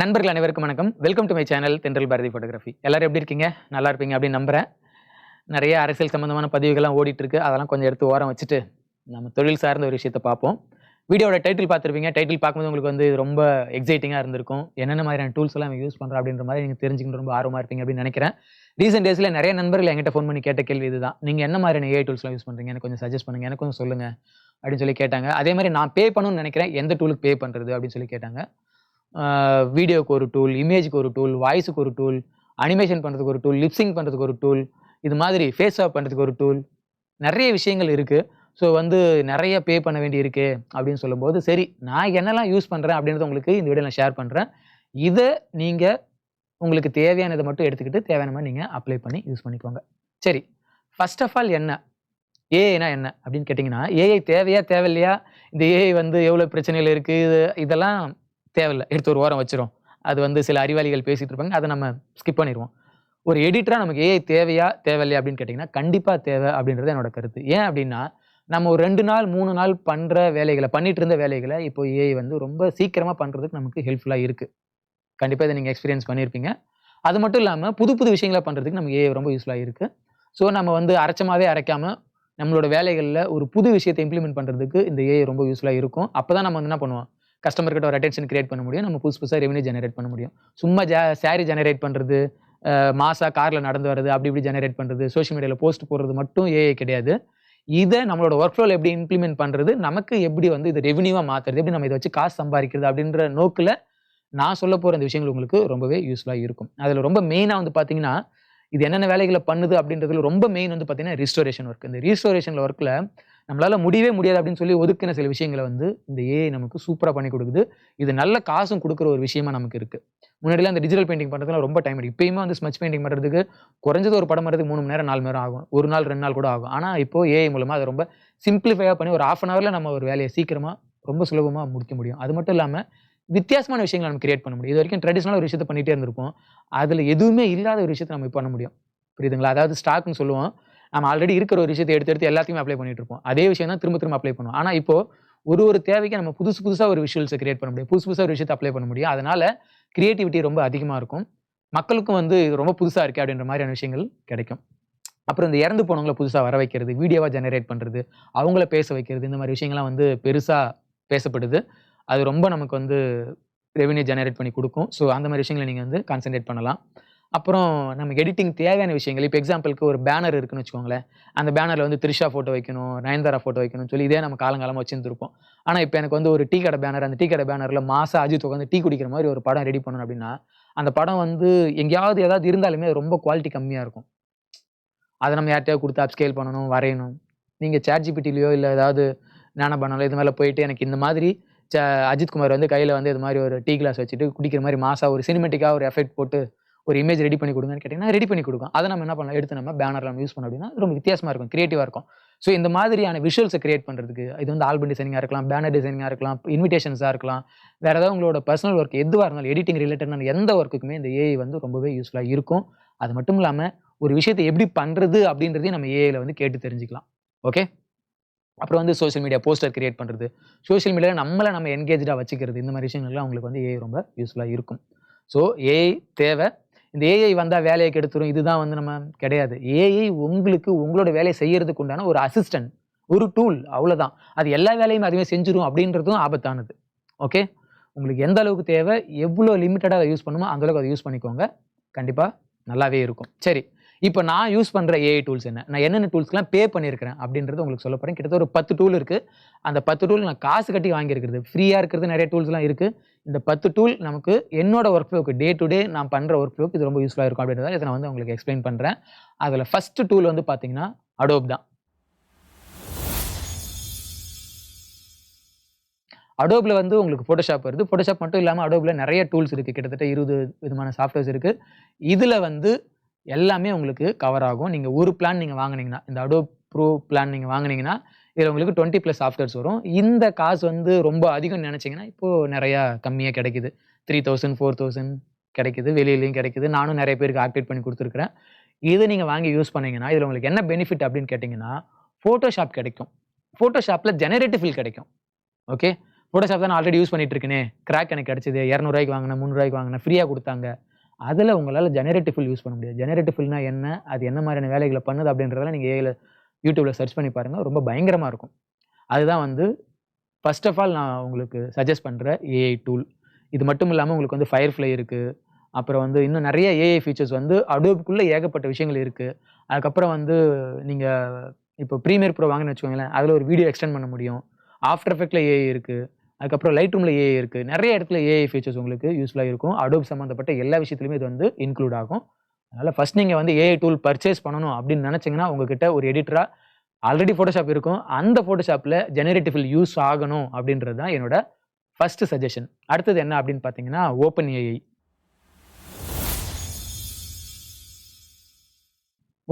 நண்பர்கள் அனைவருக்கும் வணக்கம். வெல்கம் டு மை சேனல் தென்றல் பாரதி ஃபோட்டோகிராஃபி எல்லாரும் எப்படி இருக்கீங்க? நல்லா இருப்பீங்க அப்படின்னு நம்புறேன். நிறைய அரசியல் சம்பந்தமான பதிவுகள்லாம் ஓடிட்டு இருக்கு அதெல்லாம் கொஞ்சம் எடுத்து ஓரம் வச்சுட்டு நம்ம தொழில் சார்ந்த ஒரு விஷயத்தை பார்ப்போம். வீடியோட டைட்டில் பார்த்துருப்பீங்க. டைட்டில் பார்க்கும்போது உங்களுக்கு வந்து ரொம்ப எக்ஸைட்டிங்காக இருந்திருக்கும். என்னென்ன மாதிரியான டூல்ஸ் எல்லாம் யூஸ் பண்ணுறோம் அப்படின்ற மாதிரி நீங்கள் தெரிஞ்சுக்கணும் ரொம்ப ஆர்வமாக இருப்பீங்க அப்படின்னு நினைக்கிறேன். ரீசெண்ட் டேஸில் நிறைய நண்பர்கள் என்கிட்ட ஃபோன் பண்ணி கேட்ட கேள்வி இதுதான். நீங்கள் என்ன மாதிரியான ஏஐ டூல்ஸ்லாம் யூஸ் பண்ணுறீங்க எனக்கு கொஞ்சம் சஜஸ்ட் பண்ணுங்கள் எனக்கு கொஞ்சம் சொல்லுங்கள் அப்படின்னு சொல்லி கேட்டாங்க. அதே மாதிரி நான் பே பண்ணணும்னு நினைக்கிறேன். எந்த டூலுக்கு பே பண்ணுறது அப்படின்னு சொல்லி கேட்டாங்க. வீடியோக்கு ஒரு டூல் இமேஜுக்கு ஒரு டூல் வாய்ஸுக்கு ஒரு டூல் அனிமேஷன் பண்ணுறதுக்கு ஒரு டூல் லிப்ஸிங் பண்ணுறதுக்கு ஒரு டூல் இது மாதிரி ஃபேஸ் ஆஃப் பண்ணுறதுக்கு ஒரு டூல் நிறைய விஷயங்கள் இருக்குது ஸோ வந்து நிறைய பே பண்ண வேண்டி இருக்கு அப்படின்னு சொல்லும்போது சரி நான் என்னெல்லாம் யூஸ் பண்ணுறேன் அப்படின்றத உங்களுக்கு இந்த வீடியோ நான் ஷேர் பண்ணுறேன் இதை நீங்கள் உங்களுக்கு தேவையானதை மட்டும் எடுத்துக்கிட்டு தேவையான மாதிரி நீங்கள் அப்ளை பண்ணி யூஸ் பண்ணிக்கோங்க. சரி ஃபர்ஸ்ட் ஆஃப் ஆல் என்ன? ஏஐனா என்ன அப்படின்னு கேட்டிங்கன்னா ஏஐ தேவையா தேவையில்லையா? இந்த ஏஐ வந்து எவ்வளோ பிரச்சனைகள் இருக்குது இது இதெல்லாம் தேவையில்லை. எடுத்து ஒரு ஓரம் வச்சிரும். அது வந்து சில அறிவாளிகள் பேசிட்டு இருப்பாங்க. அதை நம்ம ஸ்கிப் பண்ணிடுவோம். ஒரு எடிட்டராக நமக்கு ஏஐ தேவையா தேவையில்லையா அப்படின்னு கேட்டிங்கன்னா கண்டிப்பாக தேவை அப்படின்றது என்னோட கருத்து. ஏன் அப்படின்னா நம்ம ஒரு ரெண்டு நாள் மூணு நாள் பண்ணுற வேலைகளை பண்ணிட்டு இருந்த வேலைகளை இப்போ ஏஐ வந்து ரொம்ப சீக்கிரமாக பண்ணுறதுக்கு நமக்கு ஹெல்ப்ஃபுல்லாக இருக்குது கண்டிப்பாக இதை நீங்கள் எக்ஸ்பீரியன்ஸ் பண்ணியிருப்பீங்க அது மட்டும் இல்லாமல் புது புது விஷயங்களை பண்ணுறதுக்கு நமக்கு ஏஐ ரொம்ப யூஸ்ஃபுல்லாக இருக்குது ஸோ நம்ம வந்து அரைச்சமாகவே அரைக்காமல் நம்மளோட வேலைகளில் ஒரு புது விஷயத்தை இம்ப்ளிமெண்ட் பண்ணுறதுக்கு இந்த ஏஐ ரொம்ப யூஸ்ஃபுல்லாக இருக்கும். அப்போ தான் நம்ம வந்து என்ன பண்ணுவோம்? கஸ்டமர்கிட்ட ஒரு அட்டென்ஷன் கிரியேட் பண்ண முடியும். நம்ம புதுசு புதுசாக ரெவன்யூ ஜெனரேட் பண்ண முடியும். சும்மா ஜா சாரி ஜெனரேட் பண்ணுறது மாசா காரில் நடந்து வர்றது அப்படி இப்படி ஜெனரேட் பண்ணுறது சோஷியல் மீடியாவில் போஸ்ட் போடுறது மட்டும் ஏஐ கிடையாது. இதை நம்மளோட ஒர்க் ஃப்ளோவில் எப்படி இம்ப்ளிமெண்ட் பண்ணுறது நமக்கு எப்படி வந்து இது ரெவன்யூவாக மாற்றுறது எப்படி நம்ம இதை வச்சு காசு சம்பாதிக்கிறது அப்படின்ற நோக்கில் நான் சொல்ல போகிற இந்த விஷயங்கள் உங்களுக்கு ரொம்பவே யூஸ்ஃபுல்லாக இருக்கும். அதில் ரொம்ப மெயினாக வந்து பார்த்தீங்கன்னா இது என்னென்ன வேலைகளை பண்ணுது அப்படின்றதுல ரொம்ப மெயின் வந்து பார்த்தீங்கன்னா ரிஸ்டோரேஷன் ஒர்க் இந்த ரீஸ்டோரேஷன் ஒர்க்கில் நம்மளால் முடியவே முடியாது அப்படின்னு சொல்லி ஒதுக்கின சில விஷயங்களை வந்து இந்த ஏஐ நமக்கு சூப்பராக பண்ணி கொடுக்குது. இது நல்ல காசும் கொடுக்குற ஒரு விஷயமா நமக்கு இருக்குது முன்னாடிலாம் அந்த டிஜிட்டல் பெயிண்டிங் பண்ணுறதுலாம் ரொம்ப டைம் எடுக்கும். இப்பயுமே வந்து ஸ்மச் பெயிண்டிங் பண்ணுறதுக்கு குறைஞ்சது ஒரு படம் வரதுக்கு மூணு மணி நேரம் நாலு மணி நேரம் ஆகும். ஒரு நாள் ரெண்டு நாள் கூட ஆகும். ஆனால் இப்போ ஏஐ மூலமாக அதை ரொம்ப சிம்பிளிஃபையாக பண்ணி ஒரு ஆஃப் அன் ஹவரில் நம்ம ஒரு வேலையை சீக்கிரமாக ரொம்ப சுலபமாக முடிக்க முடியும். அது மட்டும் இல்லாமல் வித்தியாசமான விஷயங்களை நம்ம கிரியேட் பண்ண முடியும். இது வரைக்கும் ட்ரெடிஷ்னலாக ஒரு விஷயத்தை பண்ணிகிட்டே இருந்திருப்போம். அதில் எதுவுமே இல்லாத ஒரு விஷயத்தை நம்ம பண்ண முடியும். புரியுதுங்களா? அதாவது ஸ்டாக்னு சொல்லுவோம். நம்ம ஆல்ரெடி இருக்கிற ஒரு விஷயத்தை எடுத்து எடுத்து எல்லாத்தையுமே அப்ளை பண்ணிட்டு இருப்போம். அதே விஷயம் தான் திரும்ப திரும்ப அப்ளை பண்ணுவோம். ஆனால் இப்போ ஒரு ஒரு தேவைக்கு நம்ம புதுசு புதுசாக ஒரு விஷுவல்ஸை கிரியேட் பண்ண முடியும். புதுசு புதுசாக ஒரு விஷயத்தை அப்ளை பண்ண முடியும். அதனால கிரியேட்டிவிட்டி ரொம்ப அதிகமாக இருக்கும். மக்களுக்கும் வந்து இது ரொம்ப புதுசாக இருக்குது அப்படின்ற மாதிரியான விஷயங்கள் கிடைக்கும். அப்புறம் இந்த இறந்து போனவங்களை புதுசாக வர வைக்கிறது வீடியோவாக ஜெனரேட் பண்ணுறது அவங்கள பேச வைக்கிறது இந்த மாதிரி விஷயங்கள்லாம் வந்து பெருசாக பேசப்படுது. அது ரொம்ப நமக்கு வந்து ரெவென்யூ ஜெனரேட் பண்ணி கொடுக்கும். ஸோ அந்த மாதிரி விஷயங்களை நீங்கள் வந்து கான்சென்ட்ரேட் பண்ணலாம். அப்புறம் நமக்கு எடிட்டிங் தேவையான விஷயங்கள். இப்போ எக்ஸாம்பிளுக்கு ஒரு பேனர் இருக்குன்னு வச்சுக்கோங்களேன். அந்த பேனரில் வந்து த்ரிஷா ஃபோட்டோ வைக்கணும் நயன்தாரா ஃபோட்டோ வைக்கணும்னு சொல்லி இதே நம்ம காலங்காலமாக வச்சுருந்துருப்போம். ஆனால் இப்போ எனக்கு வந்து ஒரு டீ கடை பேனர் அந்த டீ கடை பேனரில் மாசா அஜித் உட்காந்து டீ குடிக்கிற மாதிரி ஒரு படம் ரெடி பண்ணணும் அப்படின்னா அந்த படம் வந்து எங்கேயாவது ஏதாவது இருந்தாலுமே ரொம்ப குவாலிட்டி கம்மியாக இருக்கும். அதை நம்ம யார்கிட்டயாவது கொடுத்து அப்ஸ்கேல் பண்ணணும் வரையணும். நீங்கள் சேட்ஜிபிட்டிலையோ இல்லை ஏதாவது நானா பண்ணாலும் இது மேலே போயிட்டு எனக்கு இந்த மாதிரி ச அஜித்குமார் வந்து கையில் வந்து இது மாதிரி ஒரு டீ கிளாஸ் வச்சுட்டு குடிக்கிற மாதிரி மாசா ஒரு சினிமேட்டிக்காக ஒரு எஃபெக்ட் போட்டு ஒரு இமேஜ் ரெடி பண்ணி கொடுங்கன்னு கேட்டிங்கன்னா ரெடி பண்ணி கொடுக்கும் அதை நம்ம என்ன பண்ணலாம்? எடுத்து நம்ம பேனரில் நம்ம யூஸ் பண்ணோம் அப்படின்னா ரொம்ப வித்தியாசமாக இருக்கும் கிரியேட்டிவாக இருக்கும். ஸோ இந்த மாதிரியான விஷுவல்ஸை கிரியேட் பண்ணுறதுக்கு இது வந்து ஆல்பம் டிசைனிங்காக இருக்கலாம் பேனர் டிசைனிங்காக இருக்கலாம் இன்விடேஷன்ஸாக இருக்கலாம் வேறு ஏதாவது உங்களோட பர்சனல் ஒர்க் எதுவாக இருந்தாலும் எடிட்டிங் ரிலேட்டடான எந்த ஒர்க்குக்குமே இந்த ஏஐ வந்து ரொம்பவே யூஸ்ஃபுல்லாக இருக்கும். அது மட்டும் இல்லாமல் ஒரு விஷயத்தை எப்படி பண்ணுறது அப்படின்றதையும் நம்ம ஏஐயில் வந்து கேட்டு தெரிஞ்சுக்கலாம். ஓகே அப்புறம் வந்து சோஷியல் மீடியா போஸ்டர் கிரியேட் பண்ணுறது சோஷியல் மீடியாவில் நம்மளை நம்ம என்கேஜாக வச்சுக்கிறது இந்த மாதிரி விஷயங்கள்லாம் உங்களுக்கு வந்து ஏஐ ரொம்ப யூஸ்ஃபுல்லாக இருக்கும். ஸோ ஏஐ தேவை இந்த ஏஐ வந்தால் வேலையை கெடுத்துரும். இதுதான் வந்து நம்ம கிடையாது. ஏஐ உங்களுக்கு உங்களோட வேலையை செய்யறதுக்கு உண்டான ஒரு அசிஸ்டன்ட் ஒரு டூல் அவ்வளோதான் அது எல்லா வேலையும் அதுவே செஞ்சிடும் அப்படின்றதும் ஆபத்தானது. ஓகே உங்களுக்கு எந்த அளவுக்கு தேவை எவ்வளோ லிமிட்டடாக அதை யூஸ் பண்ணுமோ அந்தளவுக்கு அதை யூஸ் பண்ணிக்கோங்க. கண்டிப்பாக நல்லாவே இருக்கும். சரி. இப்போ நான் யூஸ் பண்ணுற ஏஐ டூல்ஸ் என்ன? நான் என்னென்ன டூல்ஸ்லாம் பே பண்ணியிருக்கிறேன் அப்படின்றது உங்களுக்கு சொல்ல போகிறேன் கிட்டத்தட்ட ஒரு பத்து டூல் இருக்குது அந்த பத்து டூல் நான் காசு கட்டி வாங்கியிருக்கிறது. ஃப்ரீயாக இருக்கிறது நிறைய டூல்ஸ்லாம் இருக்குது இந்த பத்து டூல் நமக்கு என்னோட ஒர்க் ஃப்ளோக்கு டே டு டே நான் பண்ணுற ஒர்க் ஃப்ளோக்கு இது ரொம்ப யூஸ்ஃபுல்லாக இருக்கும் அப்படின்றத இதை நான் வந்து உங்களுக்கு எக்ஸ்பிளைன் பண்ணுறேன் அதில் ஃபஸ்ட்டு டூல் வந்து பார்த்தீங்கன்னா அடோப் தான். அடோபில் வந்து உங்களுக்கு ஃபோட்டோஷாப் வருது. ஃபோட்டோஷாப் மட்டும் இல்லாமல் அடோபில் நிறைய டூல்ஸ் இருக்குது கிட்டத்தட்ட இருபது விதமான சாஃப்ட்வேர்ஸ் இருக்குது இதில் வந்து எல்லாமே உங்களுக்கு கவர் ஆகும். நீங்கள் ஒரு பிளான் நீங்கள் வாங்கினீங்கன்னா இந்த அடோ ப்ரோ பிளான் நீங்கள் வாங்குனீங்கன்னா இதில் உங்களுக்கு டுவெண்ட்டி ப்ளஸ் சாஃப்ட்வேர்ஸ் வரும். இந்த காசு வந்து ரொம்ப அதிகம்னு நினச்சிங்கன்னா இப்போது நிறையா கம்மியாக கிடைக்குது. த்ரீ தௌசண்ட் ஃபோர் தௌசண்ட் கிடைக்குது வெளியிலையும் கிடைக்குது. நானும் நிறைய பேருக்கு ஆக்டிவேட் பண்ணி கொடுத்துருக்குறேன். இதை நீங்கள் வாங்கி யூஸ் பண்ணிங்கன்னா இதில் உங்களுக்கு என்ன பெனிஃபிட் அப்படின்னு கேட்டிங்கன்னா ஃபோட்டோஷாப் கிடைக்கும். ஃபோட்டோஷாப்பில் ஜெனரேட்டிவ் ஃபில் கிடைக்கும். ஓகே ஃபோட்டோஷாப் தான் ஆல்ரெடி யூஸ் பண்ணிட்டு இருக்கேனே. கிராக் எனக்கு கிடச்சிது. இரநூறுவாய்க்கு வாங்கினேன் முந்நூறுவாய்க்கு வாங்கினேன். ஃப்ரீயாக கொடுத்தாங்க. அதில் உங்களால் ஜெனரேட்டிவ் ஃபில் யூஸ் பண்ண முடியாது. ஜெனரேட்டிவ் ஃபில்னா என்ன? அது என்ன மாதிரியான வேலைகளை பண்ணுது அப்படின்றதெல்லாம் நீங்கள் ஏஐயில் யூடியூப்பில் சர்ச் பண்ணி பாருங்கள் ரொம்ப பயங்கரமாக இருக்கும். அதுதான் வந்து ஃபர்ஸ்ட் ஆஃப் ஆல் நான் உங்களுக்கு சஜஸ்ட் பண்ணுற ஏஐ டூல் இது மட்டும் இல்லாமல் உங்களுக்கு வந்து ஃபயர் ஃப்ளை இருக்குது அப்புறம் வந்து இன்னும் நிறைய ஏஐ ஃபீச்சர்ஸ் வந்து அடோப்புக்குள்ளே ஏகப்பட்ட விஷயங்கள் இருக்குது அதுக்கப்புறம் வந்து நீங்கள் இப்போ ப்ரீமியர் ப்ரோ வாங்கினு வச்சுக்கோங்களேன் அதில் ஒரு வீடியோ எக்ஸ்டெண்ட் பண்ண முடியும். ஆஃப்டர் எஃபெக்டில் ஏஐ இருக்குது அதுக்கப்புறம் லைட் ரூமில் ஏஐ இருக்குது நிறைய இடத்துல ஏஐ ஃபீச்சர்ஸ் உங்களுக்கு யூஸ்ஃபுல்லாக இருக்கும். அடோப் சம்மந்தப்பட்ட எல்லா விஷயத்துலையுமே இது வந்து இன்க்ளூட் ஆகும். அதனால் ஃபஸ்ட் நீங்கள் வந்து ஏஐ டூல் பர்ச்சேஸ் பண்ணணும் அப்படின்னு நினச்சிங்கன்னா உங்ககிட்ட ஒரு எடிட்டராக ஆல்ரெடி ஃபோட்டோஷாப் இருக்கும். அந்த ஃபோட்டோஷாப்பில் ஜெனரேட்டிவ் யூஸ் ஆகணும் அப்படின்றது தான் என்னோட ஃபஸ்ட்டு சஜஷன் அடுத்தது என்ன அப்படின்னு பார்த்தீங்கன்னா ஓப்பன் ஏஐ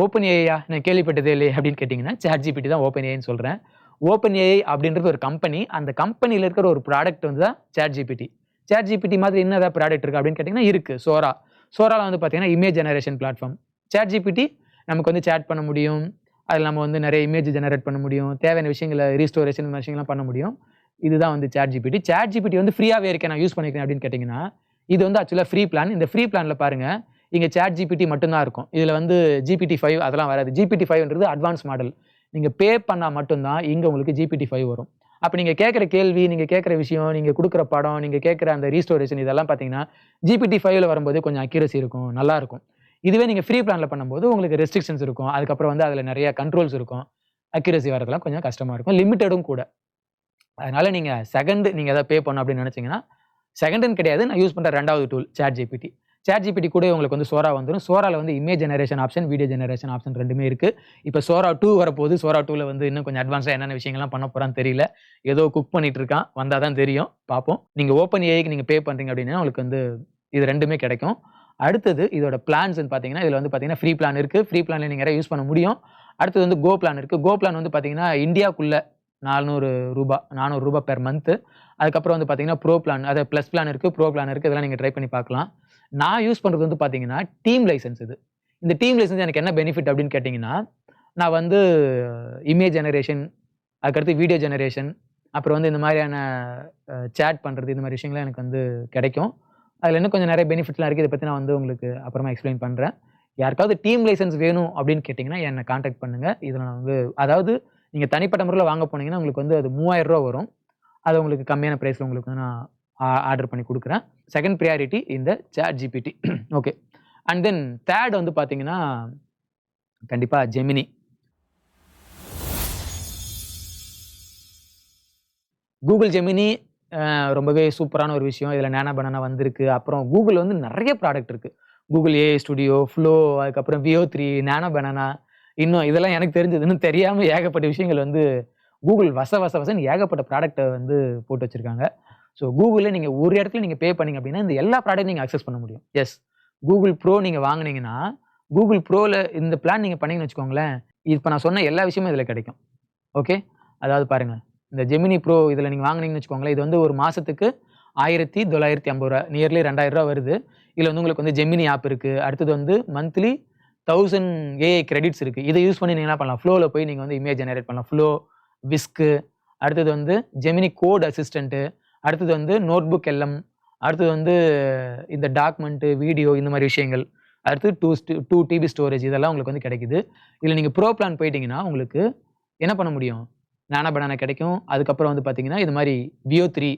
ஓப்பன் ஏஐயா நான் கேள்விப்பட்டதே இல்லையே அப்படின்னு கேட்டிங்கன்னா சாட் ஜிபிடி தான் ஓப்பன் ஏஐன்னு சொல்கிறேன் ஓப்பன் ஏஐ அப்படின்றது ஒரு கம்பெனி அந்த கம்பெனியில் இருக்கிற ஒரு ப்ராடக்ட் வந்து தான் சேட் ஜிபிடி சேட் ஜிபிடி மாதிரி என்ன ஏதாவது ப்ராடக்ட் இருக்குது அப்படின்னு கேட்டிங்கன்னா இருக்குது சோரா சோராவில் வந்து பார்த்தீங்கன்னா image generation platform chat GPT நமக்கு வந்து சேட் பண்ண முடியும். அதில் நம்ம வந்து நிறைய இமேஜ் ஜெனரேட் பண்ண முடியும். தேவையான விஷயங்களை ரீஸ்டோரேஷன் இந்த விஷயங்கள்லாம் பண்ண முடியும். இதுதான் வந்து சேட் ஜிபிடி சாட் ஜிபிடி வந்து ஃப்ரீயாகவே இருக்கேன் நான் யூஸ் பண்ணிக்கிறேன் அப்படின்னு கேட்டிங்கன்னா இது வந்து ஆக்சுவலாக ஃப்ரீ பிளான் இந்த ஃப்ரீ பிளானில் பாருங்கள் இங்கே சேட் ஜிபிடி மட்டும்தான் இருக்கும். இதில் வந்து ஜிபிடி ஃபைவ் அதெல்லாம் வராது. ஜிபிடி ஃபைவ்ன்றது அட்வான்ஸ் மாடல் நீங்கள் பே பண்ணால் மட்டும்தான் இங்கே உங்களுக்கு ஜிபிடி ஃபைவ் வரும். அப்போ நீங்கள் கேட்குற கேள்வி நீங்கள் கேட்குற விஷயம் நீங்கள் கொடுக்குற படம் நீங்கள் கேட்குற அந்த ரீஸ்டோரேஷன் இதெல்லாம் பார்த்தீங்கன்னா ஜிபிடி ஃபைவ்ல வரும்போது கொஞ்சம் அக்யூரசி இருக்கும் நல்லாயிருக்கும் இதுவே நீங்கள் ஃப்ரீ பிளானில் பண்ணும்போது உங்களுக்கு ரெஸ்ட்ரிக்ஷன்ஸ் இருக்கும். அதுக்கப்புறம் வந்து அதில் நிறைய கண்ட்ரோல்ஸ் இருக்கும். அக்யூரசி வரதெல்லாம் கொஞ்சம் கஷ்டமாக இருக்கும். லிமிட்டடும் கூட. அதனால் நீங்கள் செகண்ட் நீங்கள் எதாவது பே பண்ணணும் அப்படின்னு நினச்சிங்கன்னா செகண்டுன்னு கிடையாது. நான் யூஸ் பண்ணுற ரெண்டாவது tool chat GPT chat GPT கூட உங்களுக்கு வந்து சோரா வந்துடும் சோராவில் வந்து image generation option video generation option ரெண்டுமே இருக்குது இப்போ சோரா டூ வரப்போகுது. சோரா டூவில் வந்து இன்னும் கொஞ்சம் அட்வான்ஸாக என்னென்ன விஷயங்கள்லாம் பண்ண போகிறான்னு தெரியல. ஏதோ குக் பண்ணிட்டு இருக்கான். வந்தால் தான் தெரியும். பார்ப்போம் நீங்கள் ஓப்பன் ஏஐக்கு நீங்கள் பே பண்ணுறீங்க அப்படின்னா உங்களுக்கு வந்து இது ரெண்டுமே கிடைக்கும். அடுத்தது இதோட பிளான்ஸ் பார்த்தீங்கன்னா இதில் வந்து பார்த்தீங்கன்னா ஃப்ரீ பிளான் இருக்குது ஃப்ரீ பிளானில் நீங்கள் யூஸ் பண்ண முடியும். அடுத்தது வந்து கோ பிளான் இருக்குது கோ பிளான் வந்து பார்த்தீங்கன்னா இந்தியாவுக்குள்ளே நானூறு ரூபா நானூறு ரூபா பெர் மந்த்து அதுக்கப்புறம் வந்து பார்த்தீங்கன்னா ப்ரோ பிளான் அது ப்ளஸ் பிளான் இருக்குது ப்ரோ பிளான் இருக்குது இதெல்லாம் நீங்கள் ட்ரை பண்ணி பார்க்கலாம். நான் யூஸ் பண்ணுறது வந்து பார்த்தீங்கன்னா டீம் லைசன்ஸ் இது. இந்த டீம் லைசன்ஸ் எனக்கு என்ன பெனிஃபிட் அப்படின்னு கேட்டிங்கன்னா நான் வந்து uh, இமேஜ் ஜெனரேஷன் அதுக்கடுத்து வீடியோ ஜெனரேஷன் அப்புறம் வந்து இந்த மாதிரியான uh, சேட் பண்ணுறது இந்த மாதிரி விஷயங்கள்லாம் எனக்கு வந்து கிடைக்கும். அதில் இன்னும் கொஞ்சம் நிறைய பெனிஃபிட்லாம் இருக்குது இதை பற்றி நான் வந்து உங்களுக்கு அப்புறமா எக்ஸ்பிளைன் பண்ணுறேன் யாருக்காவது டீம் லைசன்ஸ் வேணும் அப்படின்னு கேட்டிங்கன்னா என்னை காண்டாக்ட் பண்ணுங்கள் இதில் நான் வந்து அதாவது நீங்கள் தனிப்பட்ட முறையில் வாங்க போனீங்கன்னா உங்களுக்கு வந்து அது மூவாயிரம் ரூபா வரும். அது உங்களுக்கு கம்மியான ப்ரைஸில் உங்களுக்கு வந்து நான் ஆர்டர் பண்ணி கொடுக்குறேன். செகண்ட் ப்ரியாரிட்டி இந்த ChatGPT okay and then third வந்து பார்த்தீங்கன்னா கண்டிப்பாக ஜெமினி கூகுள் ஜெமினி ரொம்பவே சூப்பரான ஒரு விஷயம். இதில் நேனா பனானா வந்திருக்கு. அப்புறம் கூகுள் வந்து நிறைய ப்ராடக்ட் இருக்குது கூகுள் ஏ ஸ்டுடியோ ஃப்ளோ அதுக்கப்புறம் வியோ த்ரீ நேனா பனானா இன்னும் இதெல்லாம் எனக்கு தெரிஞ்சது. இன்னும் தெரியாமல் ஏகப்பட்ட விஷயங்கள் வந்து கூகுள் வச வச வசன்னு ஏகப்பட்ட ப்ராடக்ட்டை வந்து போட்டு வச்சுருக்காங்க. ஸோ கூகுளில் நீங்கள் ஒரு இடத்துல நீங்கள் பே பண்ணீங்க அப்படின்னா இந்த எல்லா ப்ராடக்ட் நீங்கள் அக்சஸ் பண்ண முடியும். எஸ் கூகுள் ப்ரோ நீங்கள் வாங்கினீங்கன்னா கூகுள் ப்ரோவில் இந்த பிளான் நீங்கள் பண்ணீங்கன்னு வச்சுக்கோங்களேன் இப்போ நான் சொன்ன எல்லா விஷயமும் இதில் கிடைக்கும். ஓகே அதாவது பாருங்கள் இந்த ஜெமினி ப்ரோ இதில் நீங்கள் வாங்குனீங்கன்னு வச்சுக்கோங்களேன் இது வந்து ஒரு மாதத்துக்கு ஆயிரத்தி தொள்ளாயிரத்தி ஐம்பது ரூபா நியர்லி ரெண்டாயிரம் ரூபா வருது. இதில் வந்து உங்களுக்கு வந்து ஜெமினி ஆப் இருக்குது அடுத்தது வந்து மந்த்லி தௌசண்ட் ஏஐ கிரெடிட்ஸ் இருக்குது இதை யூஸ் பண்ணி நீங்கள் என்ன பண்ணலாம்? ஃப்ளோவில் போய் நீங்கள் வந்து இமேஜ் ஜெனரேட் பண்ணலாம். ஃப்ளோ விஸ்க்கு அடுத்தது வந்து ஜெமினி கோட் அசிஸ்டண்ட்டு அடுத்தது வந்து நோட்புக் எல்எம் அடுத்தது வந்து இந்த டாக்குமெண்ட்டு வீடியோ இந்த மாதிரி விஷயங்கள் அடுத்து டூ டூ டிபி ஸ்டோரேஜ் இதெல்லாம் உங்களுக்கு வந்து கிடைக்குது. இதில் நீங்கள் ப்ரோ பிளான் போயிட்டீங்கன்னா உங்களுக்கு என்ன பண்ண முடியும்? நானா பனானா கிடைக்கும். அதுக்கப்புறம் வந்து பார்த்தீங்கன்னா இது மாதிரி வியோ த்ரீ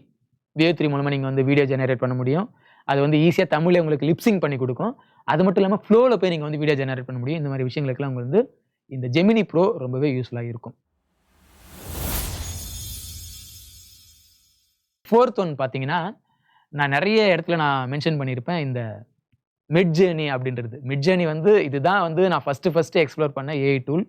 வியோ த்ரீ மூலமாக நீங்கள் வந்து வீடியோ ஜெனரேட் பண்ண முடியும். அது வந்து ஈஸியாக தமிழில் உங்களுக்கு லிப்ஸிங் பண்ணி கொடுக்கும். அது மட்டும் இல்லாமல் ஃப்ளோவில் போய் நீங்கள் வந்து வீடியோ ஜெனரேட் பண்ண முடியும். இந்த மாதிரி விஷயங்களுக்குலாம் உங்களுக்கு வந்து இந்த ஜெமினி ப்ரோ ரொம்பவே யூஸ்ஃபுல்லாக இருக்கும். ஃபோர்த் ஒன் பார்த்தீங்கன்னா நான் நிறைய இடத்துல நான் மென்ஷன் பண்ணியிருப்பேன் இந்த மிட் ஜேர்னி அப்படின்றது. மிட் ஜேர்னி வந்து இதுதான் வந்து நான் ஃபஸ்ட்டு ஃபஸ்ட்டு எக்ஸ்ப்ளோர் பண்ண ஏஐ டூல்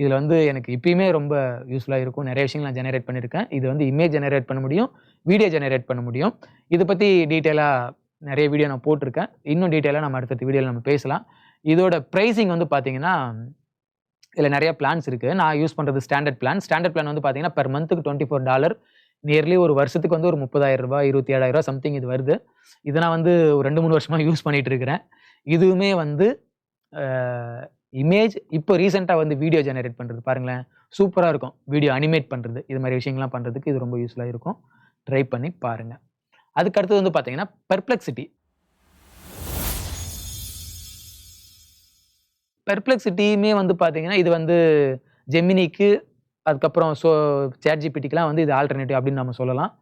இதில் வந்து எனக்கு இப்பயுமே ரொம்ப யூஸ்ஃபுல்லாக இருக்கும். நிறைய விஷயங்கள் நான் ஜெனரேட் பண்ணியிருக்கேன். இது வந்து இமேஜ் ஜெனரேட் பண்ண முடியும் வீடியோ ஜெனரேட் பண்ண முடியும். இதை பற்றி டீட்டெயிலாக நிறைய வீடியோ நான் போட்டிருக்கேன். இன்னும் டீட்டெயிலாக நம்ம அடுத்தடுத்த வீடியோவில் நம்ம பேசலாம். இதோட ப்ரைஸிங் வந்து பார்த்தீங்கன்னா இதில் நிறைய பிளான்ஸ் இருக்குது நான் யூஸ் பண்ணுறது ஸ்டாண்டர்ட் பிளான் ஸ்டாண்டர்ட் பிளான் வந்து பார்த்தீங்கன்னா பெர் மந்த்துக்கு டுவெண்ட்டி ஃபோர் டாலர் நியர்லி ஒரு வருஷத்துக்கு வந்து ஒரு முப்பதாயிரம் ரூபாய் இருபத்தி ஏழாயிரம் ரூபாய் சம்திங் இது வருது. இதை நான் வந்து ஒரு ரெண்டு மூணு வருஷமாக யூஸ் பண்ணிட்டு இருக்கிறேன். இதுவுமே வந்து இமேஜ் இப்போ ரீசெண்டாக வந்து வீடியோ ஜெனரேட் பண்ணுறது பாருங்களேன். சூப்பராக இருக்கும். வீடியோ அனிமேட் பண்ணுறது இது மாதிரி விஷயங்கள்லாம் பண்ணுறதுக்கு இது ரொம்ப யூஸ்ஃபுல்லாக இருக்கும். ட்ரை பண்ணி பாருங்கள் அதுக்கு அடுத்தது வந்து பார்த்தீங்கன்னா பெர்ப்ளெக்சிட்டி பெர்ப்ளெக்சிட்டியுமே வந்து பார்த்தீங்கன்னா இது வந்து ஜெமினிக்கு அதுக்கப்புறம் ஸோ சேட் ஜிபிடிக்கெலாம் வந்து இது ஆல்டர்னேட்டிவ் அப்படின்னு நம்ம சொல்லலாம்.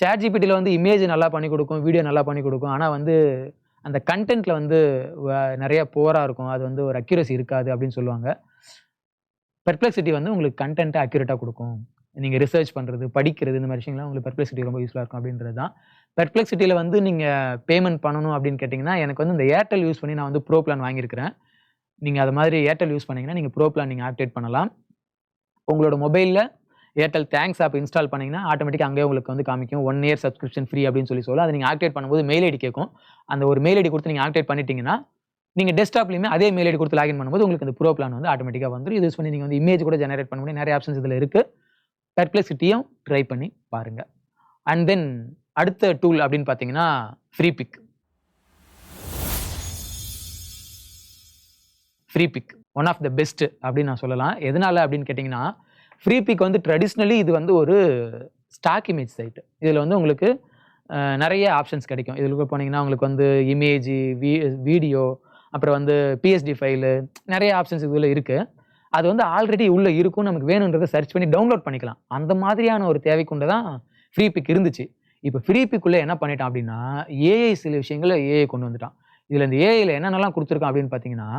சேட் ஜிபிடியில் வந்து இமேஜ் நல்லா பண்ணி கொடுக்கும் வீடியோ நல்லா பண்ணி கொடுக்கும். ஆனால் வந்து அந்த கண்டென்ட்டில் வந்து நிறைய போராக இருக்கும். அது வந்து ஒரு அக்யூரசி இருக்காது அப்படின்னு சொல்லுவாங்க. பெர்ப்ளெக்சிட்டி வந்து உங்களுக்கு கண்டென்ட்டை அக்யூரேட்டாக கொடுக்கும். நீங்கள் ரிசர்ச் பண்ணுறது படிக்கிறது இந்த மாதிரி விஷயங்கள்லாம் உங்களுக்கு பெர்ப்ளெக்சிட்டி ரொம்ப யூஸ்ஃபுல்லாக இருக்கும் அப்படின்றது தான். பெர்ப்ளெக்சிட்டியில் வந்து நீங்கள் பேமெண்ட் பண்ணணும் அப்படின்னு கேட்டிங்கன்னா எனக்கு வந்து இந்த ஏர்டெல் யூஸ் பண்ணி நான் வந்து ப்ரோ பிளான் வாங்கியிருக்கிறேன். நீங்கள் அது மாதிரி ஏர்டெல் யூஸ் பண்ணிங்கன்னா நீங்கள் ப்ரோ பிளான் நீங்கள் ஆக்டிவேட் பண்ணலாம். உங்களோட மொபைலில் ஏர்டெல் தேங்க்ஸ் ஆப் இன்ஸ்டால் பண்ணிங்கன்னா ஆட்டோமேட்டிக்காக அங்கேயே உங்களுக்கு வந்து காமிக்கும். ஒன் இயர் சப்ஸ்கிரிப்ஷன் ஃப்ரீ அப்படின்னு சொல்லி சொல்ல அதை நீங்கள் ஆக்டிவேட் பண்ணும்போது மெயில் ஐடி கேட்கும். அந்த ஒரு மெயில் ஐடி கொடுத்து நீங்கள் ஆக்டிவேட் பண்ணிட்டீங்கன்னா நீங்கள் டெஸ்க்டாப்லையுமே அதே மெயில் ஐடி கொடுத்து லாகின் பண்ணும்போது உங்களுக்கு அந்த ப்ரோ பிளான் வந்து ஆட்டோமேட்டிக்காக வந்துடும் இது யூஸ் பண்ணி நீங்கள் வந்து இமேஜ் கூட ஜெனரேட் பண்ண முடியும். நிறைய ஆப்ஷன்ஸ் இதில் இருக்குது பெர்ப்ளெக்சிட்டியும் ட்ரை பண்ணி பாருங்கள் அண்ட் தென் அடுத்த டூல் அப்படின்னு பார்த்தீங்கன்னா Freepik Freepik one of the best அப்படின்னு நான் சொல்லலாம். எதனால அப்படின்னு கேட்டிங்கன்னா ஃப்ரீ பிக் வந்து ட்ரெடிஷ்னலி இது வந்து ஒரு ஸ்டாக் இமேஜ் சைட் இதில் வந்து உங்களுக்கு நிறைய ஆப்ஷன்ஸ் கிடைக்கும். இதில் போனீங்கன்னா உங்களுக்கு வந்து இமேஜ் வீ வீடியோ அப்புறம் வந்து பிஎஸ்டி ஃபைலு நிறைய ஆப்ஷன்ஸ் இதில் இருக்குது அது வந்து ஆல்ரெடி உள்ளே இருக்கும் நமக்கு வேணுன்றதை சர்ச் பண்ணி டவுன்லோட் பண்ணிக்கலாம். அந்த மாதிரியான ஒரு தேவைக்குண்டு தான் ஃப்ரீ பிக் இருந்துச்சு. இப்போ ஃப்ரீ பிக்குள்ளே என்ன பண்ணிட்டான் அப்படின்னா ஏஐ சில விஷயங்களை ஏஐ கொண்டு வந்துட்டான். இதில் இந்த ஏஐயில் என்னென்னலாம் கொடுத்துருக்கான் அப்படின்னு பார்த்தீங்கன்னா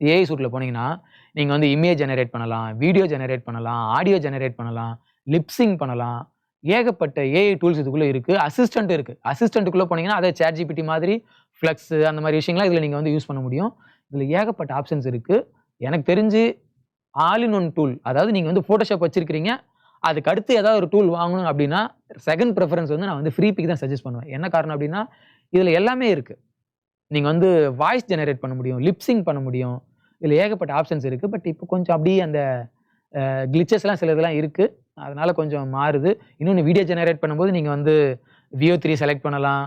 ஏஐ சூட்டில் போனீங்கன்னா நீங்கள் வந்து இமேஜ் ஜெனரேட் பண்ணலாம் வீடியோ ஜெனரேட் பண்ணலாம் ஆடியோ ஜெனரேட் பண்ணலாம் லிப்ஸிங் பண்ணலாம். ஏகப்பட்ட ஏஐ டூல்ஸ் இதுக்குள்ளே இருக்குது அசிஸ்டண்ட் இருக்குது அசிஸ்டண்ட்டுக்குள்ளே போனீங்கன்னா அதை சேட் ஜிபிடி மாதிரி ஃப்ளக்ஸு அந்த மாதிரி விஷயங்கள்லாம் இதில் நீங்கள் வந்து யூஸ் பண்ண முடியும். இதில் ஏகப்பட்ட ஆப்ஷன்ஸ் இருக்குது எனக்கு தெரிஞ்சு ஆல் இன் ஒன் டூல் அதாவது நீங்கள் வந்து ஃபோட்டோஷாப் வச்சுருக்கிறீங்க. அதுக்கு அடுத்து ஏதாவது ஒரு டூல் வாங்கணும் அப்படின்னா செகண்ட் ப்ரிஃபரன்ஸ் வந்து நான் வந்து ஃப்ரீ பிக் தான் சஜஸ்ட் பண்ணுவேன். என்ன காரணம் அப்படின்னா இதில் எல்லாமே இருக்குது நீங்கள் வந்து வாய்ஸ் ஜெனரேட் பண்ண முடியும் லிப்ஸிங் பண்ண முடியும். இதில் ஏகப்பட்ட ஆப்ஷன்ஸ் இருக்குது பட் இப்போ கொஞ்சம் அப்படியே அந்த கிளிச்சஸ்லாம் சில இதெல்லாம் இருக்குது அதனால் கொஞ்சம் மாறுது. இன்னொன்று வீடியோ ஜெனரேட் பண்ணும்போது நீங்கள் வந்து வியோ த்ரீ செலக்ட் பண்ணலாம்.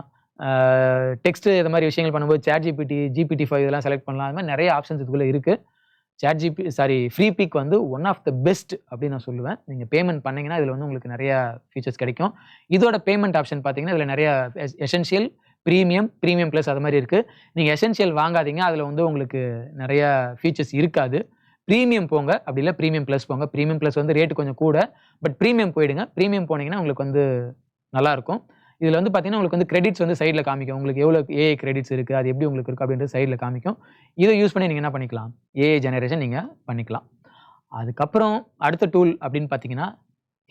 டெக்ஸ்ட்டு இது மாதிரி விஷயங்கள் பண்ணும்போது சேட் ஜிபிடி ஜிபிடி ஃபைவ் இதெல்லாம் செலக்ட் பண்ணலாம். அது மாதிரி நிறைய ஆப்ஷன்ஸ் இதுக்குள்ளே இருக்குது chat GP sorry free big வந்து ஒன் ஆஃப் த பெஸ்ட் அப்படின்னு நான் சொல்லுவேன். நீங்கள் பேமெண்ட் பண்ணிங்கன்னா இதில் வந்து உங்களுக்கு நிறையா ஃபீச்சர்ஸ் கிடைக்கும். இதோட பேமெண்ட் ஆப்ஷன் பார்த்தீங்கன்னா இதில் நிறைய எசென்ஷியல் ப்ரீமியம் ப்ரீமியம் ப்ளஸ் அது மாதிரி இருக்குது நீங்கள் எசென்ஷியல் வாங்காதீங்க. அதில் வந்து உங்களுக்கு நிறைய ஃபீச்சர்ஸ் இருக்காது. ப்ரீமியம் போங்க. அப்படி இல்லை ப்ரீமியம் ப்ளஸ் போங்க. ப்ரீமியம் ப்ளஸ் வந்து ரேட்டு கொஞ்சம் கூட. பட் ப்ரீமியம் போயிடுங்க. ப்ரீமியம் போனீங்கன்னா உங்களுக்கு வந்து நல்லாயிருக்கும் இதில் வந்து பார்த்தீங்கன்னா உங்களுக்கு வந்து கிரெடிட்ஸ் வந்து சைடில் காமிக்கும். உங்களுக்கு எவ்வளோ ஏஐ கிரெடிட்ஸ் இருக்குது அது எப்படி உங்களுக்கு இருக்குது அப்படின்றது சைடில் காமிக்கும். இதை யூஸ் பண்ணி நீங்கள் என்ன பண்ணிக்கலாம்? ஏஐ ஜெனரேஷன் நீங்கள் பண்ணிக்கலாம். அதுக்கப்புறம் அடுத்த டூல் அப்படின்னு பார்த்தீங்கன்னா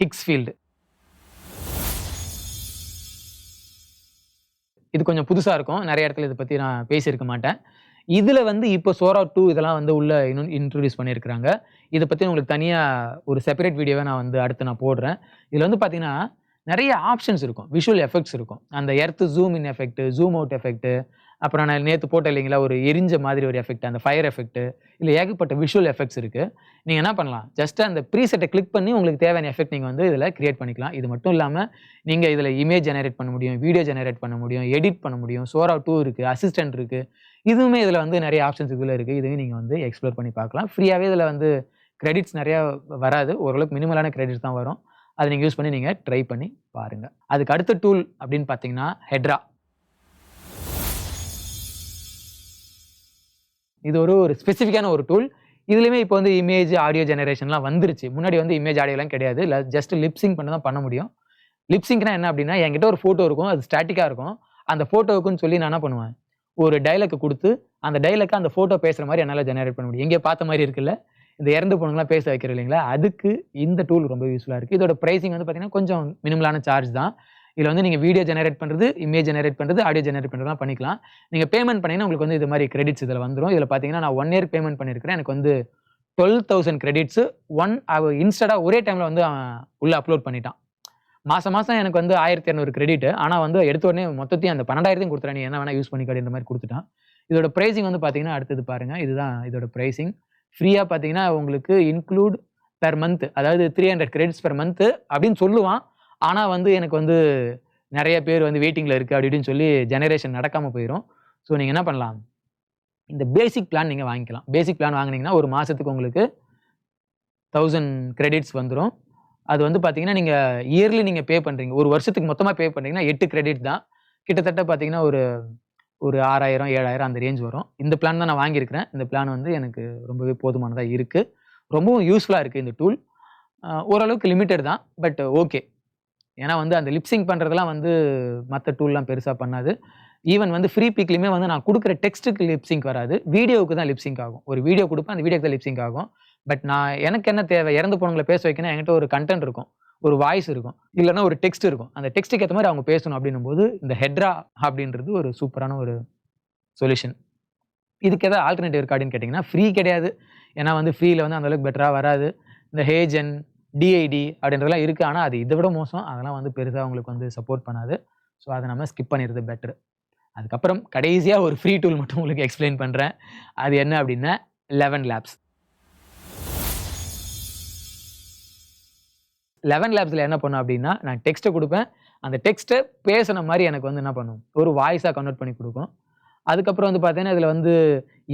ஹிக்ஸ் ஃபீல்டு இது கொஞ்சம் புதுசாக இருக்கும். நிறைய இடத்துல இதை பற்றி நான் பேசியிருக்க மாட்டேன். இதில் வந்து இப்போ சோரா டூ இதெல்லாம் வந்து உள்ள இன்னும் இன்ட்ரடியூஸ் பண்ணியிருக்கிறாங்க. இதை பற்றி உங்களுக்கு தனியாக ஒரு செப்பரேட் வீடியோவை நான் வந்து அடுத்து நான் போடுறேன். இதில் வந்து பார்த்தீங்கன்னா நிறைய ஆப்ஷன்ஸ் இருக்கும். விஷுவல் எஃபெக்ட்ஸ் இருக்கும். அந்த earth zoom in effect zoom out effect அப்புறம் நான் நேற்று போட்டேன் இல்லைங்களா ஒரு எரிஞ்ச மாதிரி ஒரு எஃபெக்ட் அந்த ஃபயர் எஃபெக்ட் இல்லை ஏகப்பட்ட விஷுவல் எஃபெக்ட்ஸ் இருக்குது நீங்கள் என்ன பண்ணலாம்? ஜஸ்ட் அந்த ப்ரீசெட்டை கிளிக் பண்ணி உங்களுக்கு தேவையான எஃபெக்ட் நீங்கள் வந்து இதில் கிரியேட் பண்ணிக்கலாம். இது மட்டும் இல்லாமல் நீங்கள் இதில் இமேஜ் ஜெனரேட் பண்ண முடியும் வீடியோ ஜெனரேட் பண்ண முடியும் எடிட் பண்ண முடியும். சோரா டூ இருக்குது அசிஸ்டன்ட் இருக்குது இதுவுமே இதில் வந்து நிறைய ஆப்ஷன்ஸ் இதில் இருக்குது இதையும் நீங்கள் வந்து எக்ஸ்ப்ளோர் பண்ணி பார்க்கலாம். ஃப்ரீயாகவே இதில் வந்து கிரெடிட்ஸ் நிறையா வராது. ஓரளவுக்கு மினிமலான கிரெடிட்ஸ் தான் வரும். அதை நீங்கள் யூஸ் பண்ணி நீங்கள் ட்ரை பண்ணி பாருங்கள் அதுக்கு அடுத்த டூல் அப்படின்னு பார்த்தீங்கன்னா ஹெட்ரா இது ஒரு ஒரு ஸ்பெசிஃபிக்கான ஒரு டூல் இதுலேயுமே இப்போ வந்து இமேஜ் ஆடியோ ஜெனரேஷன்லாம் வந்துருச்சு. முன்னாடி வந்து இமேஜ் ஆடியோலாம் கிடையாது. இல்லை ஜஸ்ட் லிப்சிங் பண்ண தான் பண்ண முடியும். லிப்சிங்னா என்ன அப்படின்னா என்கிட்ட ஒரு ஃபோட்டோ இருக்கும். அது ஸ்டாட்டிக்காக இருக்கும். அந்த ஃபோட்டோவுக்குன்னு சொல்லி நான் என்ன பண்ணுவேன்? ஒரு டைலக்கு கொடுத்து அந்த டைலக்கு அந்த ஃபோட்டோ பேசுகிற மாதிரி என்னால் ஜெனரேட் பண்ண முடியும். எங்கேயோ பார்த்த மாதிரி இருக்குல்ல? இந்த இறந்து போனவங்களாம் பேச வைக்கிற இல்லைங்களா அதுக்கு இந்த டூல் ரொம்ப யூஸ்ஃபுல்லாக இருக்குது இதோட ப்ரைஸிங் வந்து பார்த்தீங்கன்னா கொஞ்சம் மினிமலான சார்ஜ் தான். இதில் வந்து நீங்கள் வீடியோ ஜெனரேட் பண்ணுறது இமேஜ் ஜெனரேட் பண்ணுறது ஆடியோ ஜெனரேட் பண்ணுறதுலாம் பண்ணிக்கலாம். நீங்கள் பேமெண்ட் பண்ணிங்கன்னா உங்களுக்கு வந்து இது மாதிரி கிரெடிட்ஸ் இதில் வந்துடும் இதில் பார்த்தீங்கன்னா நான் ஒன் இயர் பேமெண்ட் பண்ணியிருக்கிறேன் எனக்கு வந்து டுவெல் தௌசண்ட் கிரெடிட்ஸ் ஒன் அவ இன்ஸ்டடாக ஒரே டைமில் வந்து உள்ளே அப்லோட் பண்ணிட்டான். மாதம் மாதம் எனக்கு வந்து ஆயிரத்தி இரநூறு கிரெடிட் ஆனால் வந்து எடுத்த உடனே மொத்தத்தையும் அந்த பன்னெண்டாயிரத்தையும் கொடுத்துறேன் நீ என்ன வேணால் யூஸ் பண்ணிக்கடின்ற மாதிரி கொடுத்துட்டான். இதோட ப்ரைஸிங் வந்து பார்த்தீங்கன்னா அடுத்தது பாருங்கள் இதுதான் இதோட ப்ரைஸிங் ஃப்ரீயாக பார்த்தீங்கன்னா உங்களுக்கு இன்க்ளூட் பெர் மந்த் அதாவது three hundred credits per month அப்படின்னு சொல்லுவான். ஆனால் வந்து எனக்கு வந்து நிறைய பேர் வந்து வெயிட்டிங்கில் இருக்குது அப்படி இப்படின்னு சொல்லி ஜெனரேஷன் நடக்காமல் போயிடும் ஸோ நீங்கள் என்ன பண்ணலாம் இந்த பேசிக் பிளான் நீங்கள் வாங்கிக்கலாம் பேசிக் பிளான் வாங்குனீங்கன்னா ஒரு மாதத்துக்கு உங்களுக்கு தௌசண்ட் கிரெடிட்ஸ் வந்துடும் அது வந்து பார்த்தீங்கன்னா, நீங்கள் இயர்லி நீங்கள் பே பண்ணுறீங்க ஒரு வருஷத்துக்கு மொத்தமாக பே பண்ணுறீங்கன்னா எட்டு கிரெடிட் தான். கிட்டத்தட்ட பார்த்தீங்கன்னா, ஒரு ஒரு 6000, 7000 அந்த ரேஞ்ச் வரும். இந்த பிளான் தான் நான் வாங்கியிருக்கிறேன். இந்த பிளான் வந்து எனக்கு ரொம்பவே போதுமானதாக இருக்குது ரொம்பவும் யூஸ்ஃபுல்லாக இருக்குது இந்த டூல். ஓரளவுக்கு லிமிட்டட் தான். But okay. ஏன்னா வந்து அந்த லிப்ஸிங் பண்ணுறதுலாம் வந்து மற்ற டூல்லாம் பெருசாக பண்ணாது. ஈவன் வந்து ஃப்ரீ பிக்லயுமே வந்து நான் கொடுக்குற டெக்ஸ்ட்டுக்கு லிப்சிங் வராது. வீடியோவுக்கு தான் லிப்ஸிங்க் ஆகும். ஒரு வீடியோ கொடுப்பேன் அந்த வீடியோக்கு தான் லிப்சிங் ஆகும். பட் நான் எனக்கு என்ன தேவை? இறந்து போனவங்கள பேச வைக்கணும் என்கிட்ட ஒரு கன்டென்ட் இருக்கும். ஒரு வாய்ஸ் இருக்கும். இல்லைன்னா ஒரு டெக்ஸ்ட் இருக்கும். அந்த டெக்ஸ்ட்டுக்கு ஏற்ற மாதிரி அவங்க பேசணும் அப்படின்னும் போது இந்த ஹெட்ரா அப்படின்றது ஒரு சூப்பரான ஒரு சொல்யூஷன். இதுக்கு ஏதாவது ஆல்டர்னேட்டிவ் இருக்கா அப்படின்னு ஃப்ரீ கிடையாது. ஏன்னா வந்து ஃப்ரீயில் வந்து அந்தளவுக்கு பெட்டராக வராது. இந்த ஹேஜன், டிஐடி அப்படின்றதெல்லாம் இருக்குது ஆனால் அது இதை விட மோசம். அதெல்லாம் வந்து பெருசாக உங்களுக்கு வந்து சப்போர்ட் பண்ணாது. ஸோ அதை நம்ம ஸ்கிப் பண்ணிடுறது பெட்டர். அதுக்கப்புறம் கடைசியாக ஒரு ஃப்ரீ டூல் மட்டும் உங்களுக்கு எக்ஸ்ப்ளைன் பண்ணுறேன் அது என்ன அப்படின்னா, 11 லேப்ஸ். லெவன் லேப்ஸில் என்ன பண்ணும் அப்படின்னா, நான் டெக்ஸ்ட்டை கொடுப்பேன் அந்த டெக்ஸ்ட்டை பேசின மாதிரி எனக்கு வந்து என்ன பண்ணும்? ஒரு வாய்ஸாக கன்வெர்ட் பண்ணி கொடுக்கும் அதுக்கப்புறம் வந்து பார்த்தீங்கன்னா, இதில் வந்து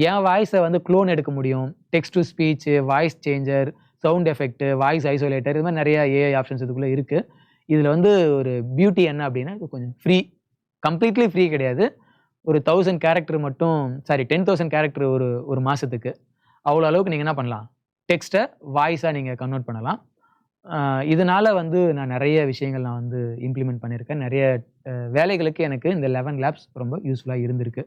என் வாய்ஸை வந்து க்ளோன் எடுக்க முடியும். Text to speech, voice changer, sound effect voice isolator இது மாதிரி நிறையா ஏஐ ஆப்ஷன்ஸ் இதுக்குள்ளே இருக்குது இதில் வந்து ஒரு பியூட்டி என்ன அப்படின்னா, இது கொஞ்சம் ஃப்ரீ. கம்ப்ளீட்லி ஃப்ரீ கிடையாது. ஒரு தௌசண்ட் கேரக்டர் மட்டும் சாரி 10,000 கேரக்டர் ஒரு ஒரு மாதத்துக்கு அவ்வளோ அளவுக்கு நீங்கள் என்ன பண்ணலாம்? டெக்ஸ்ட்டை வாய்ஸாக நீங்கள் கன்வெர்ட் பண்ணலாம். இதனால் வந்து நான் நிறைய விஷயங்கள் நான் வந்து இம்ப்ளிமெண்ட் பண்ணியிருக்கேன். நிறைய வேலைகளுக்கு எனக்கு இந்த 11 லேப்ஸ் ரொம்ப யூஸ்ஃபுல்லாக இருந்திருக்கு.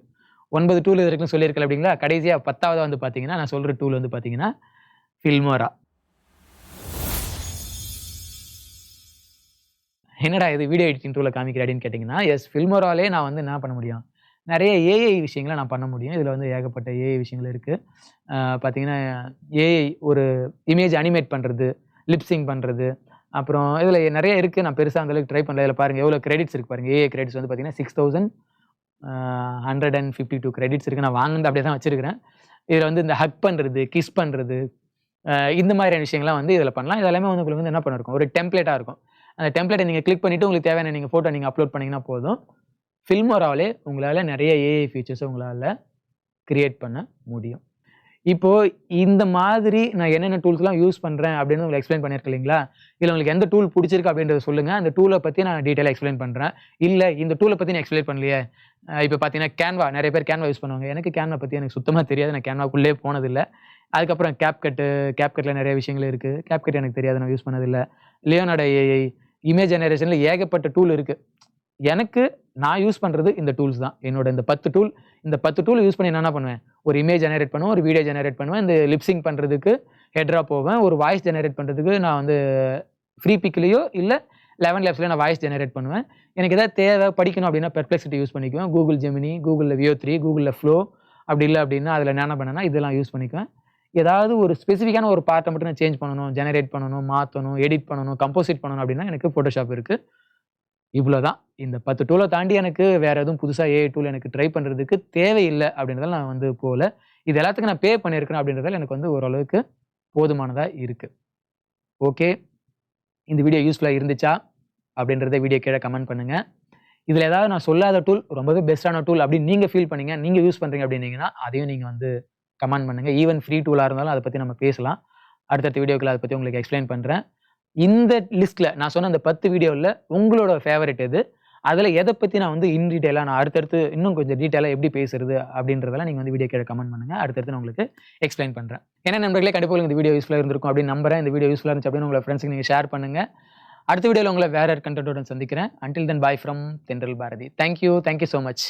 ஒன்பது டூல் இது வரைக்கும் சொல்லியிருக்கேன் அப்படிங்களா கடைசியாக பத்தாவது வந்து பார்த்தீங்கன்னா, நான் சொல்கிற டூல் வந்து பார்த்தீங்கன்னா, ஃபில்மோரா. என்னடா இது வீடியோ எடிட்டிங் டூல காமிக்கிற அப்படின்னு கேட்டிங்கன்னா எஸ் ஃபில்மராலே நான் வந்து என்ன பண்ண முடியும்? நிறைய ஏஐ விஷயங்களை நான் பண்ண முடியும். இதில் வந்து ஏகப்பட்ட ஏஐ விஷயங்கள் இருக்குது பார்த்தீங்கன்னா, ஏஐ ஒரு இமேஜ் அனிமேட் பண்ணுறது லிப்ஸிங் பண்ணுறது அப்புறம் இதில் நிறைய இருக்குது நான் பெருசாக அந்த அளவுக்கு ட்ரை பண்ணல. இதில் பாருங்கள் எவ்வளோ கிரெடிட்ஸ் இருக்கு பாருங்கள் ஏஐ கிரெடிட்ஸ் வந்து பார்த்தீங்கன்னா, six thousand hundred and fifty two credits இருக்குது நான் வாங்கினது அப்படியே தான் வச்சிருக்கிறேன். இதில் வந்து இந்த ஹக் பண்ணுறது கிஸ் பண்ணுறது இந்த மாதிரியான விஷயங்கள்லாம் வந்து இதில் பண்ணலாம். இதெல்லாமே வந்து உங்களுக்கு வந்து என்ன பண்ணிருக்கும்? ஒரு டெம்ப்ளேட்டாக இருக்கும். அந்த டெம்ப்ளேட்டை நீங்கள் கிளிக் பண்ணிட்டு உங்களுக்கு தேவையான நீங்கள் ஃபோட்டோ நீங்கள் அப்லோட் பண்ணிங்கன்னா போதும். ஃபில்மோராவிலே உங்களால் நிறைய ஏஐ ஃபீச்சர்ஸை உங்களால் க்ரியேட் பண்ண முடியும். இப்போது இந்த மாதிரி நான் என்னென்ன டூல்ஸ்லாம் யூஸ் பண்ணுறேன் அப்படின்னு உங்களுக்கு எக்ஸ்ப்ளைன் பண்ணியிருக்கேன் இல்லைங்களா? இல்லை உங்களுக்கு எந்த டூல் பிடிச்சிருக்கு அப்படின்றத சொல்லுங்கள் அந்த டூலை பற்றி நான் டீட்டெயிலாக எக்ஸ்ப்ளைன் பண்ணுறேன் இல்லை இந்த டூலை பற்றி நான் எக்ஸ்ப்ளைன் பண்ணலையே. இப்போ பார்த்தீங்கன்னா, கேன்வா நிறைய பேர் கேன்வா யூஸ் பண்ணுவாங்க. எனக்கு கேன்வா பற்றி எனக்கு சுத்தமாக தெரியாது. நான் கேன்வாக்குள்ளே போனதில்லை அதுக்கப்புறம் கேப்கட்டு கேப்கட்டில் நிறைய விஷயங்கள் இருக்குது கேப்கட் எனக்கு தெரியாது. நான் யூஸ் பண்ணதில்ல. லியோனார்டோ ஏஐ, இமேஜ் ஜெனரேஷனில் ஏகப்பட்ட டூல் இருக்குது எனக்கு நான் யூஸ் பண்ணுறது இந்த டூல்ஸ் தான். என்னோட இந்த 10 டூல் இந்த 10 டூல் யூஸ் பண்ணி நான் என்ன பண்ணுவேன்? ஒரு இமேஜ் ஜெனரேட் பண்ணுவேன். ஒரு வீடியோ ஜெனரேட் பண்ணுவேன். இந்த லிப்ஸிங் பண்ணுறதுக்கு ஹெட்ரா போவேன். ஒரு வாய்ஸ் ஜெனரேட் பண்ணுறதுக்கு நான் வந்து ஃப்ரீ பிக்லயோ இல்ல 11 லேப்ஸ்லயோ நான் வாய்ஸ் ஜெனரேட் பண்ணுவேன். எனக்கு ஏதாவது தேவை படிக்கணும் அப்படின்னா பெர்ப்ளெக்சிட்டி யூஸ் பண்ணிக்குவேன். கூகுள் ஜெமினி, கூகுளில் வியோ த்ரீ கூகுளில் ஃப்ளோ அப்படி இல்லை அப்படின்னா அதில் என்ன பண்ணேன்னா, இதெல்லாம் யூஸ் பண்ணிக்குவேன். ஏதாவது ஒரு ஸ்பெசிஃபிக்கான ஒரு பார்ட்டை மட்டும் நான் சேஞ்ச் பண்ணணும், ஜெனரேட் பண்ணணும், மாற்றணும் எடிட் பண்ணணும், கம்போசிட் பண்ணணும் அப்படின்னா எனக்கு ஃபோட்டோஷாப் இருக்குது இவ்வளோதான். இந்த பத்து டூலை தாண்டி எனக்கு வேறு எதுவும் புதுசாக ஏஐ டூல் எனக்கு ட்ரை பண்ணுறதுக்கு தேவையில்லை அப்படின்றதால நான் வந்து போகல இது எல்லாத்துக்கும் நான் பே பண்ணியிருக்கேன் அப்படின்றதால எனக்கு வந்து ஓரளவுக்கு போதுமானதாக இருக்குது ஓகே. இந்த வீடியோ யூஸ்ஃபுல்லாக இருந்துச்சா? அப்படின்றத வீடியோ கீழே கமெண்ட் பண்ணுங்கள் இதில் ஏதாவது நான் சொல்லாத டூல் ரொம்பவே பெஸ்ட்டான டூல் அப்படின்னு நீங்கள் ஃபீல் பண்ணீங்க, நீங்கள் யூஸ் பண்ணுறீங்க அப்படின்னீங்கன்னா, அதையும் நீங்கள் வந்து கமெண்ட் பண்ணுங்கள் ஈவன் ஃப்ரீ டூலாக இருந்தாலும் அதை பற்றி நம்ம பேசலாம். அடுத்தடுத்த வீடியோக்களை அதை பற்றி உங்களுக்கு எக்ஸ்ப்ளைன் பண்ணுறேன் இந்த லிஸ்ட்டில் நான் சொன்ன அந்த பத்து வீடியோவில் உங்களோட ஃபேவரட் எது? அதில் எதை பற்றி நான் வந்து இன் டீட்டெயிலாக நான் அடுத்தடுத்து இன்னும் கொஞ்சம் டீட்டெயிலாக எப்படி பேசுறது அப்படின்றதெல்லாம் நீங்கள் வந்து வீடியோ கீழே கமெண்ட் பண்ணுங்க. அடுத்தடுத்து நான் உங்களுக்கு எக்ஸ்ப்ளைன் பண்ணுறேன் ஏன்னா நண்பர்களே கண்டிப்பாக இந்த வீடியோ யூஸ்ஃபுல்லாக இருந்திருக்கும் அப்படின்னு நம்புறேன். இந்த வீடியோ யூஸ்ஃபுல்லாக இருந்துச்சு அப்படின்னு உங்க ஃப்ரெண்ட்ஸ்க்கு நீங்கள் ஷேர் பண்ணுங்கள் அடுத்த வீடியோவில் உங்களை வேறு கண்டென்ட்டுடன் சந்திக்கிறேன். Until then bye from Thendral Bharathi. Thank you. Thank you much.